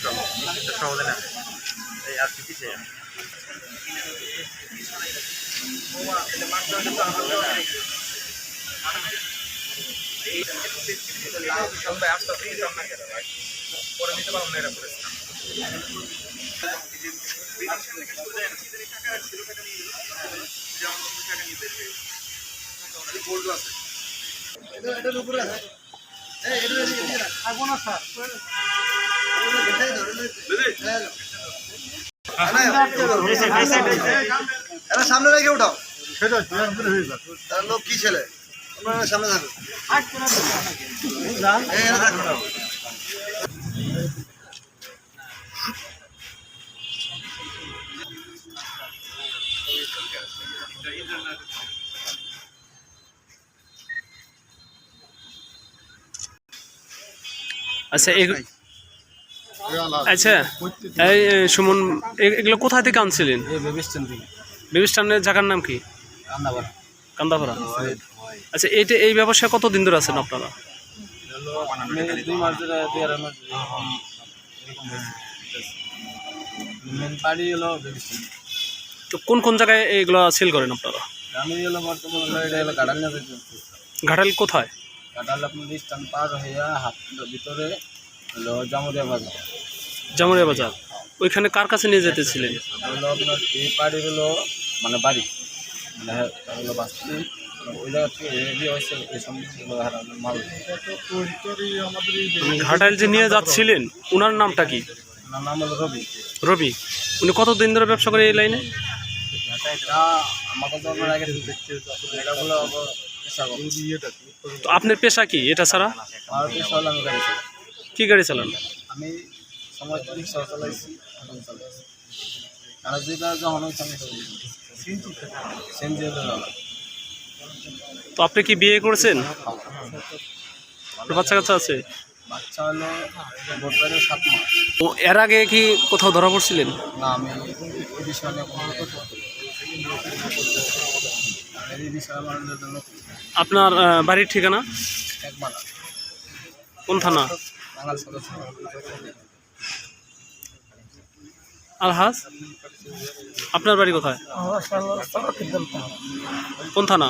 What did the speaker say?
সহজে না এই আর কিছু চাই আমি পরে নিতে পারব না এটা করেছিলাম এরা সামনে রেখে উঠাও। লোক কি ছেলে? সামনে এই, এরা থাকুন। আচ্ছা আচ্ছা এই সুমন এগুলো কোথা থেকে আনছিলেন? বেবিস্টানের জায়গার নাম কি? কান্দাপাড়া। আচ্ছা এইটা এই ব্যবসায় কতদিন ধরে আছেন আপনারা? মেন তো কোন কোন জায়গায় এইগুলো সেল করেন আপনারা? আমি হলো বর্তমানে এটা হলো গার্ডান না ঘাটাল কোথায়? গার্ডান আপনার স্টান পার হইয়া হাত ভিতরে হলো জামুরিয়া বাজার। জামুরিয়া বাজার। ওইখানে কার কাছে নিয়ে যেতেছিলেন? হলো আপনার এই বাড়ি হলো মানে বাড়ি মানে হলো বাস্তি ওই জায়গা থেকে রেডি হয়েছে এই সমস্ত মাল। ঘাটাল যে নিয়ে যাচ্ছিলেন ওনার নামটা কি? ওনার নাম হলো রবি। রবি উনি কতদিন ধরে ব্যবসা করে এই লাইনে? তো আপনার পেশা কি এটা ছাড়া? কি গাড়ি চালান? আমি সময় রিক্সা চালাইছি এখন চালাইছি। আর যেটা যখন হয়েছে আমি সেনজি তো আপনি কি বিয়ে করেছেন? বাচ্চা কাচ্চা আছে? বাচ্চা হলো বোধবারে সাত মাস। ও এর আগে কি কোথাও ধরা পড়ছিলেন? না আমি এই বিষয়ে। এই আমার জন্য আপনার বাড়ির ঠিকানা? কোন থানা? বাঙাল সদস্য আলহাজ আপনার বাড়ি কোথায়? কোন থানা?